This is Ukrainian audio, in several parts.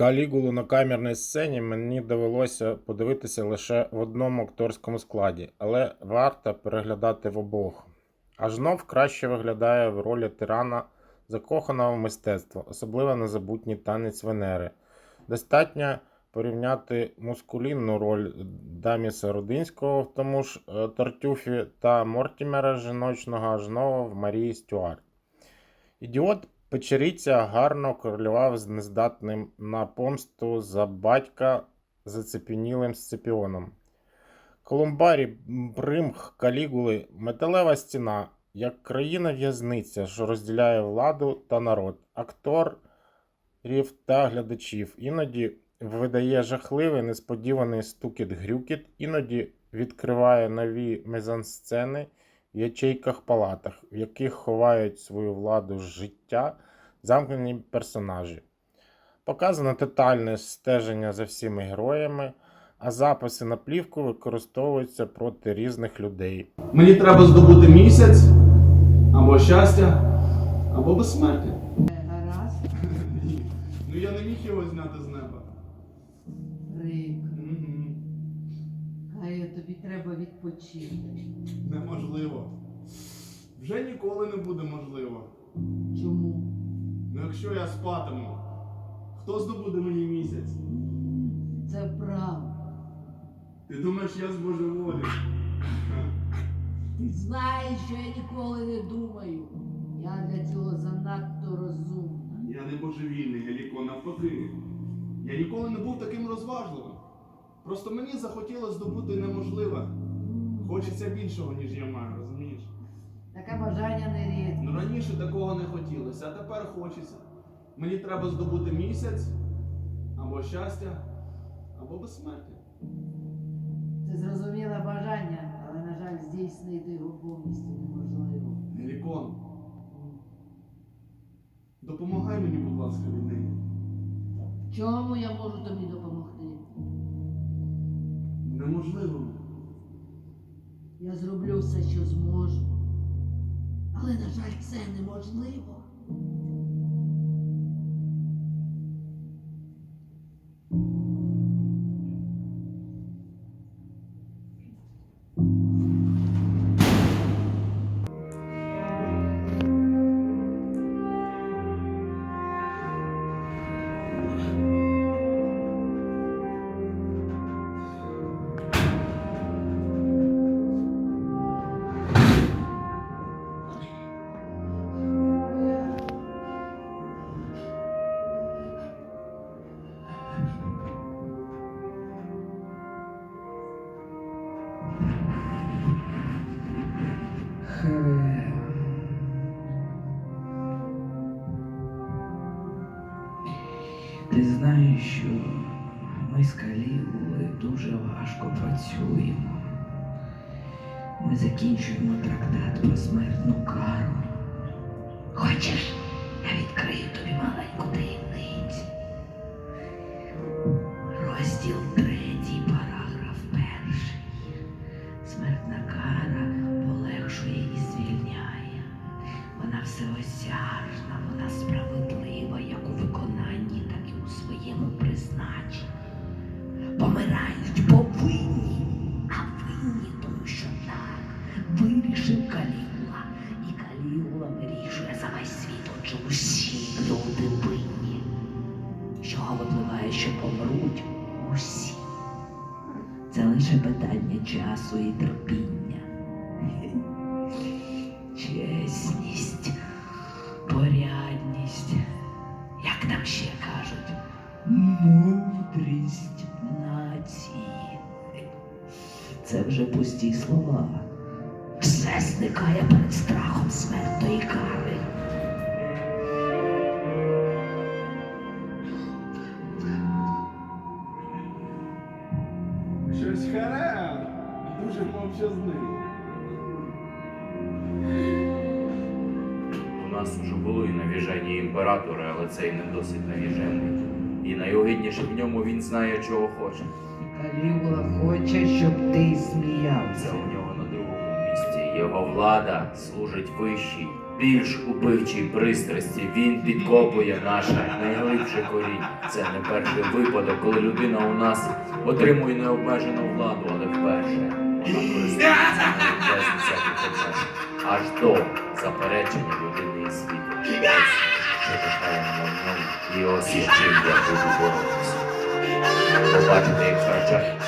Калігулу на камерній сцені мені довелося подивитися лише в одному акторському складі, але варто переглядати в обох. Ажнов краще виглядає в ролі тирана, закоханого в мистецтво, особливо незабутній танець Венери. Достатньо порівняти мускулінну роль Даміса Рудинського в тому ж е, Тартюфі та Мортімера жіночного Ажнова в Марії Стюарт. Ідіот Печериця гарно корелював з нездатним на помсту за батька зацепенілим Сципіоном. Колумбарі, Бримх, Калігули, металева стіна, як країна в'язниця, що розділяє владу та народ, акторів та глядачів. Іноді видає жахливий несподіваний стукіт-грюкіт, іноді відкриває нові мезансцени ячейках палатах, в яких ховають свою владу життя замкнені персонажі. Показано детальне стеження за всіми героями, а записи на плівку використовуються проти різних людей. Мені треба здобути місяць, або щастя, або безсмертя. Ні. Ну я не міг його зняти з неба. Рик. Гаю, тобі треба відпочити. Неможливо. Вже ніколи не буде можливо. Чому? Ну якщо я спатиму, хто здобуде мені місяць? Це правда. Ти думаєш, я збожеволію? Ти знаєш, що я ніколи не думаю. Я для цього занадто розумна. Я не божевільний, Геліко, навпаки. Я ніколи не був таким розважливим. Просто мені захотілося здобути неможливе. Хочеться більшого, ніж я маю, розумієш? Таке бажання не рідке. Ну раніше такого не хотілося, а тепер хочеться. Мені треба здобути місяць, або щастя, або безсмертя. Це зрозуміле бажання, але, на жаль, здійснити його повністю неможливо. Гелікон, допомагай мені, будь ласка, від неї. Чому я можу тобі допомогти? Неможливо. Я зроблю все, що зможу. Але, на жаль, це неможливо. Ти знаєш, що ми з Калігулою дуже важко працюємо. Ми закінчуємо трактат про смертну кару. Хочеш, я відкрию тобі маленьку таємницю. Отже усі люди винні. З чого випливає, що помруть усі. Це лише питання часу і терпіння. Чесність, порядність, як там ще кажуть, мудрість нації. Це вже пусті слова. Все зникає перед страхом смертної кари. Навіжені але цей не досить навіжений. І найогидніше в ньому він знає, чого хоче. Калігула хоче, щоб ти Це сміявся. у нього на другому місці. Його влада служить вищій, більш убивчій пристрасті. Він підкопує наше найглибше коріння. Це не перший випадок, коли людина у нас отримує необмежену владу, але вперше вона користується без всяких обмежень. Аж до заперечення людини і світу. І ось чим я втрачає.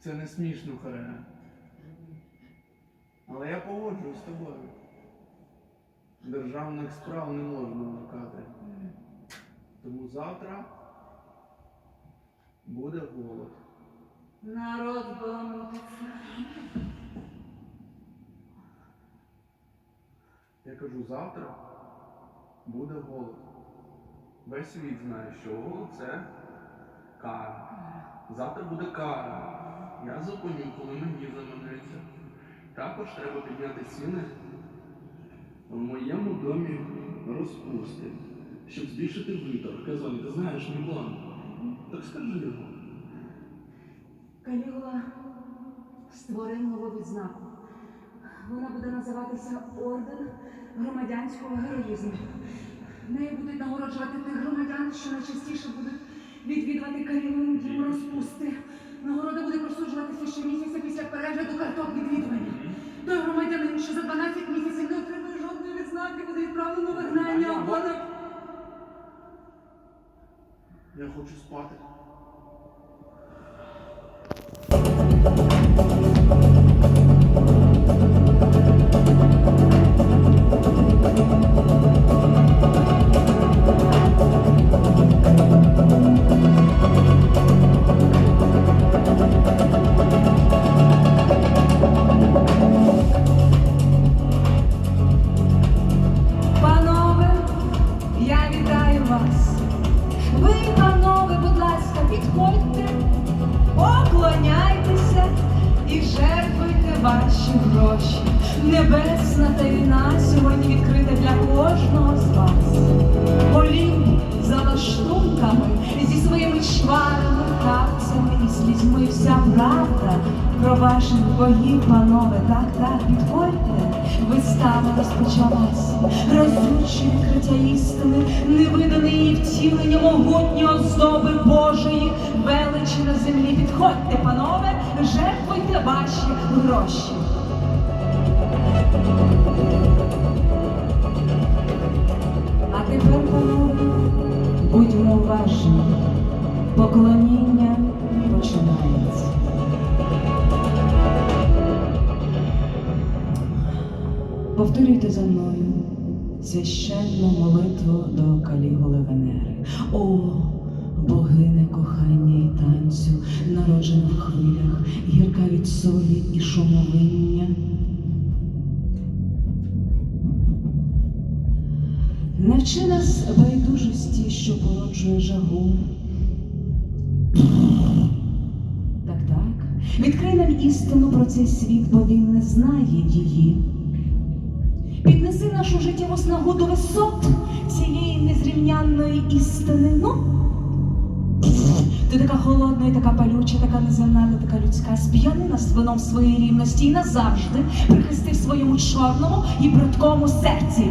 Це не смішно, Харе. Але я погоджуюсь з тобою. Державних справ не можна уникати. Тому завтра буде голод. Народ баламутиться. Я кажу, завтра буде голод. Весь світ знає, що голод це кара. Завтра буде кара. Я зупиню, коли мені заманеться. Також треба підняти ціни в моєму домі розпусти, щоб збільшити виток. Казоні, ти знаєш мій план. Так скажи його. Калігула створив нову відзнаку. Вона буде називатися Орден громадянського героїзму. Нею будуть нагороджувати тих громадян, що найчастіше будуть відвідувати Калігулин дім розпусти. Нагорода буде присуджуватися щомісяця після перегляду карток відвідування. Той громадянин, що за 12 місяців не отримує жодної відзнаки, буде відправлено вигнання або на Я хочу спати. Панове, Вистава розпочалась, разюче відкриття істини, невидане її втілення могутнього здоби Божої, величі на землі. Підходьте, панове, жертвуйте ваші гроші. А тепер, панове, будьмо уважні. Поклоніння Повторюйте за мною священну молитву до Калігули Венери. О, богине кохання і танцю, народжена в хвилях, гірка від солі і шумовиння. Навчи нас байдужості, що породжує жагу. Так, так. Відкрий нам істину про цей світ, бо він не знає її. Піднеси нашу життєву снагу до висот цієї незрівнянної істини. Ну, ти така холодна, і така палюча, така неземна, така людська. Сп'яни нас вином своєї рівності і назавжди прихисти в своєму чорному і бридкому серці.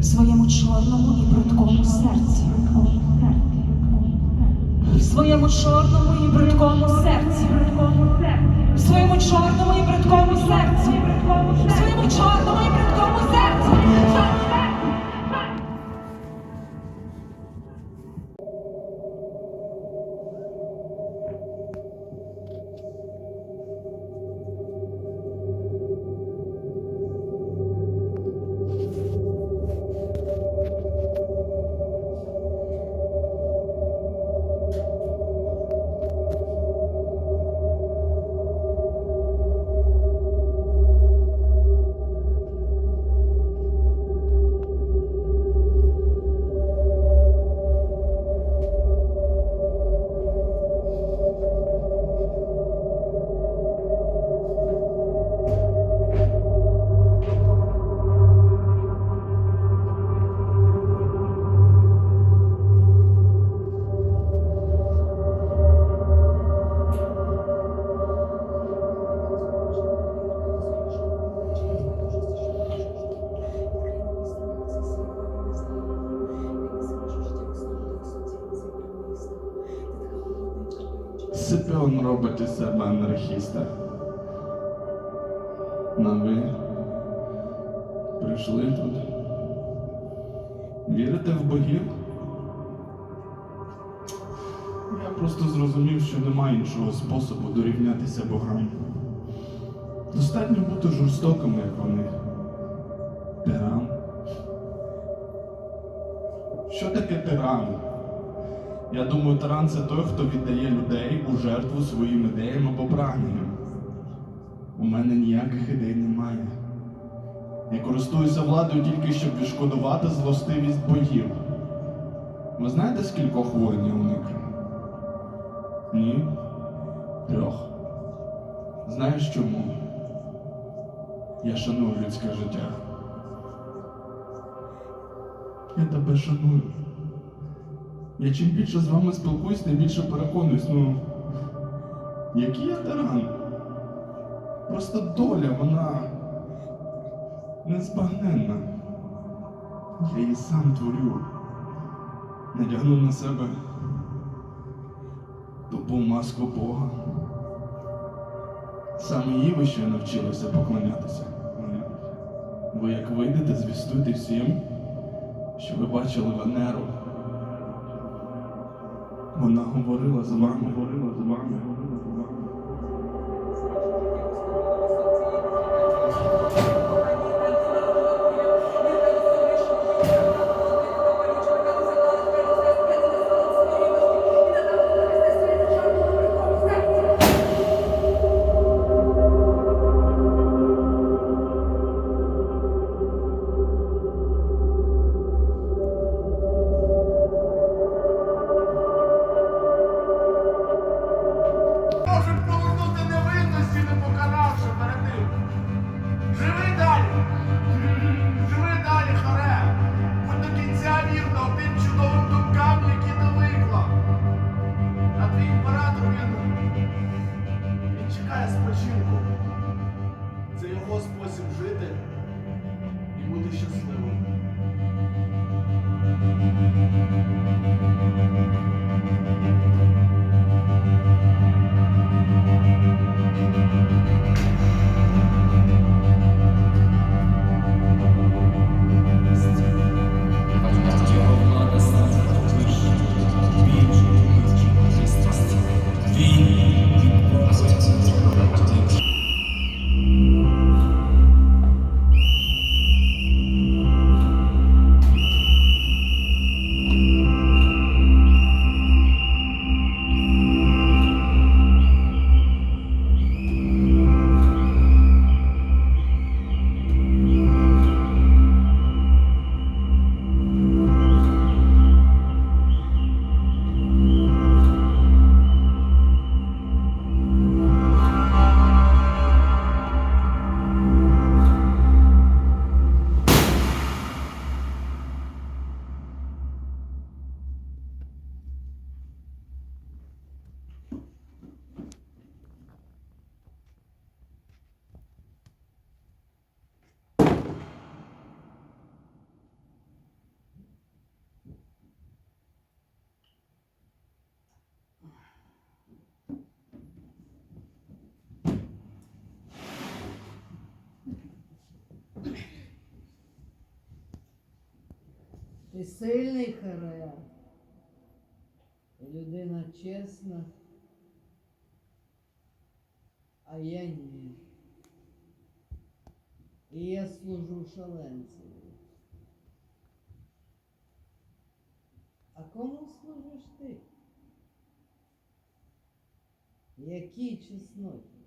В своєму чорному і бридкому серці. В своєму чорному і бридкому серці. В своєму чорному і бридкому серці. В своєму чорному і бридкому серці. Скорпіон робить із себе анархіста. На ви прийшли тут. Вірите в богів? Я просто зрозумів, що немає іншого способу дорівнятися богам. Достатньо бути жорстокими, як вони. Тиран. Що таке тиран? Я думаю, тиран це той, хто віддає людей у жертву своїм ідеям або прагненням. У мене ніяких ідей немає. Я користуюся владою тільки щоб відшкодувати злостивість богів. Ви знаєте, скількох воїнів уникли? Ні. Трьох. Знаєш чому? Я шаную людське життя. Я тебе шаную. Я чим більше з вами спілкуюсь, тим більше переконуюсь, ну. Який я тиран? Просто доля, вона незбагненна. Я її сам творю. Надягнув на себе тупу маску Бога. Саме їй ви ще навчилися поклонятися. Ви як вийдете, звістуйте всім, що ви бачили Венеру. Вона говорила з вами, говорила з вами, говорила з вами. Ти сильний харе. Людина чесна. А я ні. І я служу шаленцеві. А кому служиш ти? Якій чесноті?